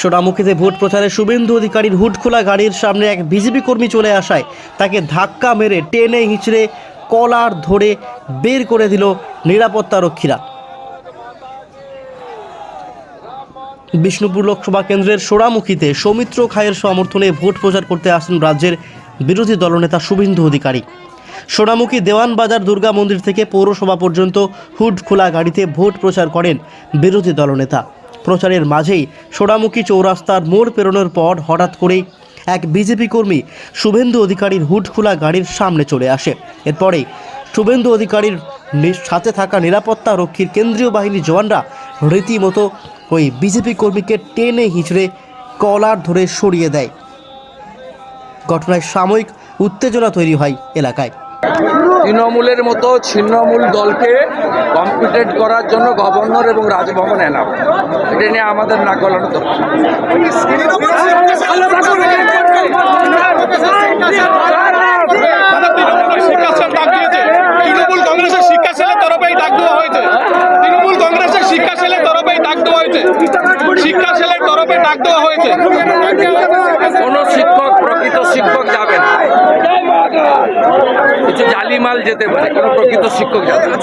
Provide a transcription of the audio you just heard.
সোনামুখীতে vote প্রচারে শুভেন্দু অধিকারীর hood খোলা গাড়ির সামনে এক বিজেপি কর্মী চলে আসায় তাকে ধাক্কা মেরে টেনে হিঁচড়ে কলার ধরে বের করে দিল নিরাপত্তারক্ষীরা বিষ্ণুপুর লোকসভা কেন্দ্রের সোনামুখীতে সৌমিত্র খায়ের সমর্থনে ভোট প্রচার করতে আসেন রাজ্যের বিরোধী দলনেতা শুভেন্দু অধিকারী। সোনামুখী দেওয়ানবাজার দুর্গা মন্দির থেকে পৌরসভা পর্যন্ত হুড খোলা গাড়িতে ভোট প্রচার করেন বিরোধী দলনেতা। প্রচারের মাঝেই সোনামুখী চৌরাস্তার মোড় পেরোনোর পর হঠাৎ করেই এক বিজেপি কর্মী শুভেন্দু অধিকারীর হুড খোলা গাড়ির সামনে চলে আসে। এরপরেই শুভেন্দু অধিকারীর সাথে থাকা নিরাপত্তা রক্ষীর কেন্দ্রীয় বাহিনীর জওয়ানরা রীতিমতো ওই বিজেপি কর্মীকে টেনে হিঁচড়ে কলার ধরে সরিয়ে দেয়। ঘটনায় সাময়িক উত্তেজনা তৈরি হয় এলাকায়। তৃণমূলের মতো ছিন্নমূল দলকে কম্পিটেট করার জন্য গভর্নর এবং রাজভবন এলাও এটা নিয়ে আমাদের নাক গলানো শিক্ষা সেলের তরফে ডাক দেওয়া হয়েছে। কোনো শিক্ষক প্রকৃত শিক্ষক যাবে না। কিছু জালিমাল যেতে পারে কোনো প্রকৃত শিক্ষক যাবে না